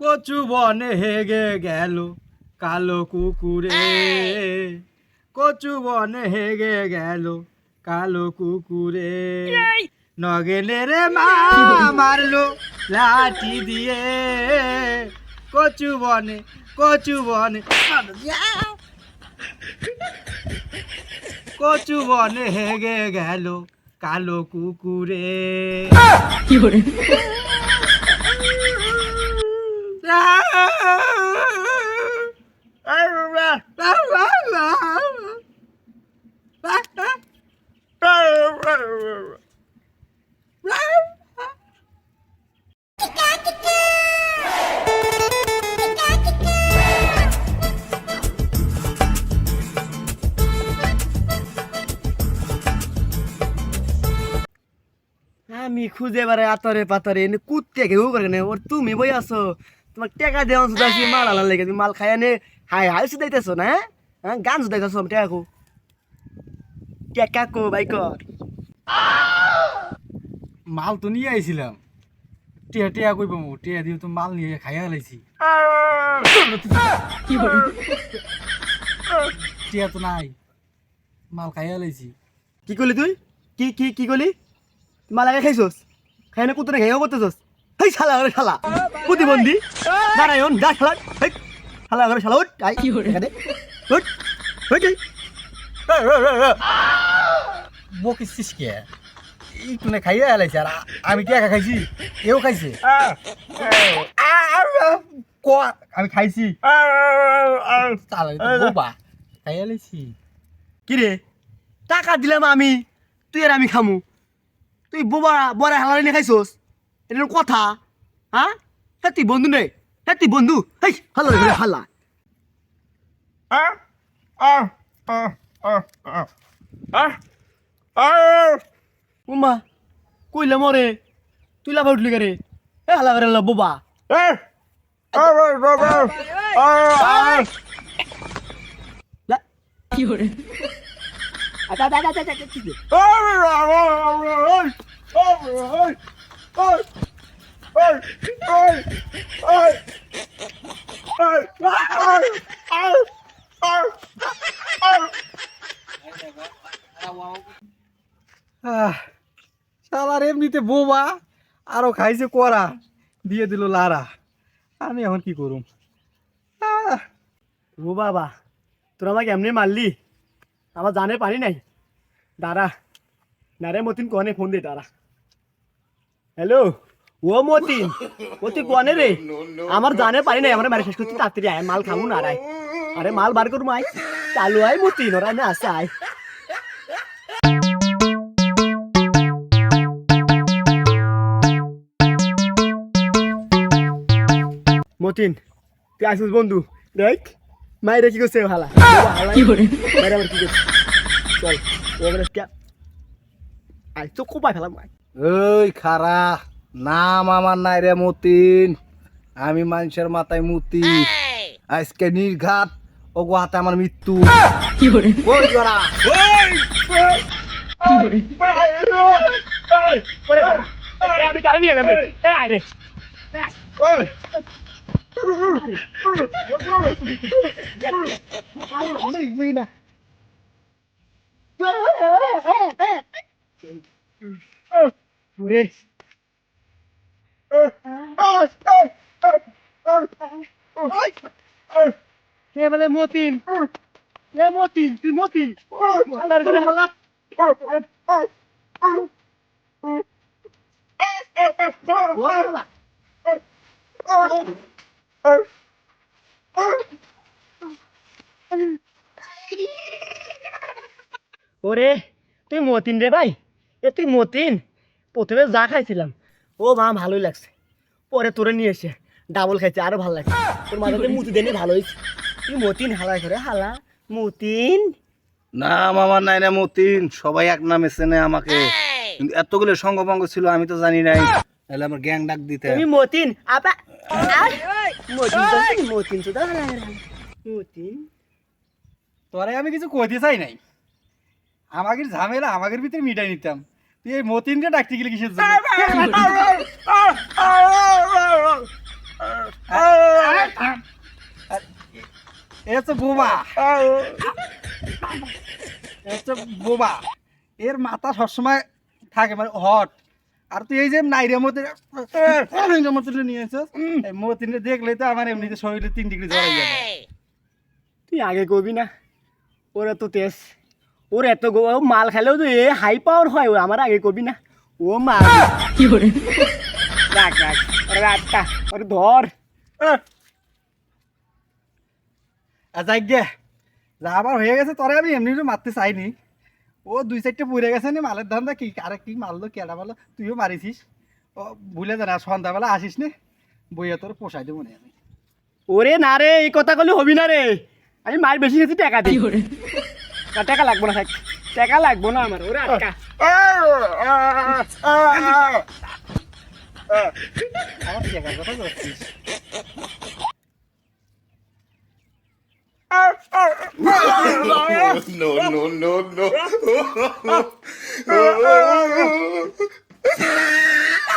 কচু বনে হেগে গেল কালো কুকুরে। কচু বনে হেগে গেল কালো কুকুরে। নগেলে রে মা মারলো লাঠি দিয়ে। কচু বনে কচু বনে। কচু বনে হেগে গেল কালো কুকুরে। আমি খুঁজে বেড়াই আতরে পাতরে কুত্তে কেউ করে ওর তুমি বই আসো তোমার টেকা দেওয়া শুধাছি মাল আনার লেগে তুমি মাল খাই আনে। হাই হাই শুধাইতেছো না? হ্যাঁ? হ্যাঁ গান শুধাইতেছো আমি টেকা কো টেকা কো বাই কর মাল তো নিয়ে আইছিলাম টিয়া টিয়া কই পাবো টিয়া দিয়ে তো মাল নিয়ে খাইয়া লাইছি টিয়া তো নাই মাল খাইয়া লাইছি কি করলি তুই? কি কি কি করলি মাল আগে খাইছোস? খাই না কুত্তে খাইও করতেছোস হেই শালা করে শালা। প্রতিবন্ধী। নারায়ণ যা শালা। শালা করে শালা উঠ আই এখানে। উঠ। বকিস কে? কোনে খাইয়া আর আমি টিয়া খাইছি? এও খাইছে? ক আমি খাইছি। বোবা। খাইয়া কি রে? টাকা দিলাম আমি তুই আর আমি খামু। তুই বোবা বড় হালারি খাইছোস? এটা কথা? হ্যাঁ? হ্যাঁ তুই বন্ধু নেই হ্যাঁ তুই বন্ধু। হেই হাল্লা রে হাল্লা উমা কইলে মরে। তুই লাভা উঠলি কে রে এ হালা? করে লা বোবা কি হরে আচ্ছা আচ্ছা আচ্ছা আচ্ছা ঠিক আছে শালার এমনিতে বোবা আরও খাইছে করা দিয়ে দিল লারা আমি এখন কি করুম? ও বাবা, তোরা আমাকে এমনি মারলি? আমার জানে পানি নাই? দাঁড়া, নারে মতিন কনে ফোন দে, দাঁড়া। হ্যালো ও মতিন মতি কনে রে? আমার জানে পানি নাই আমার মারে শেষ করতে তাড়াতাড়ি আয় মাল খাব না রায়। আরে মাল বার করব আয়। চালু আয় মতিন ওরা না আসে আয়। মতিন তুই আসিস বন্ধু দেখ। মায়েরা কি করছে ভালা কি করে? মায়েরা আবার কি করছে? চল ওখানে আয় কোপায় ফেলাম আয়। ওই খারা নাম আমার নাই রে মতিন। আমি মানুষের মাথায় মুতি। আজকে নির্ঘাত ওগো হাতে আমার মৃত্যু। ওই আমি কারে নিয়ে যাবে এ আয় রে ওরে কে বলে মতিন এ মতিন তুই মতিন আল্লাহর করে হাল্লা ও হাল্লা ওরে তুই মতিন রে ভাই এ তুই মতিন প্রথমে যা খাইছিলাম। ও মা ভালোই লাগছে। পরে তোরে নিয়ে এসে ডাবল খাইছে আরও ভালো লাগছে। তোর মাথাতে মুতি দেনি ভালো হয়েছে। তুই মতিন হালাই করে হালা। মতিন? নাম আমার নাই রে মতিন। সবাই এক নামে চেনে আমাকে। কিন্তু এতগুলো সঙ্গভঙ্গ ছিল আমি তো জানি নাই। তাহলে আমার গ্যাং ডাক দিতে। তুমি মতিন? আপা মতিন তো মতিন তো মতিন? তোরে আমি কিছু কইতে চাই নাই। আমাদের ঝামেলা আমাদের ভিতরে মিটাই নিতাম। তুই এই মতিনকে ডাকতে গেলি কিসের জন্য? এসে বোবা এসে বোবা এর মাথা সবসময় থাকে মানে হট। আর তুই এই যে নাইরে মতো মতো নিয়ে এসেছিস মতিনকে দেখলে তো আমার এমনিতে শরীরে তিন ডিগ্রি জ্বর যাবে। তুই আগে কবি না ওরা তো তেজ ওর এত মাল খেলেও তো এ হাই পাওয়ার হয়। ও আমার আগে কবি না। ও মাল। রাখ রাখ। ওরে রাখটা ওরে ধর। যাই গে যা আবার হয়ে গেছে তোরে আমি এমনি মারতে চাইনি। ও দুই চারটে পড়ে গেছে নি মালের ধান্দা কি? আরে কি মারলো কেডা মারলো তুইও মারিছিস। ও ভুলে জানা সন্ধ্যাবেলা আসিস নে। বইয়া তোর পোষাই দেবো না আমি। ওরে না রে এই কথা কলে হবি না রে। আমি মার বেশি খেয়েছি টাকা দিই না, টাকা লাগবো না থাক টাকা লাগবো না আমার ওরে আটকা আমার জায়গার কথা বলছিস no, no, no, no.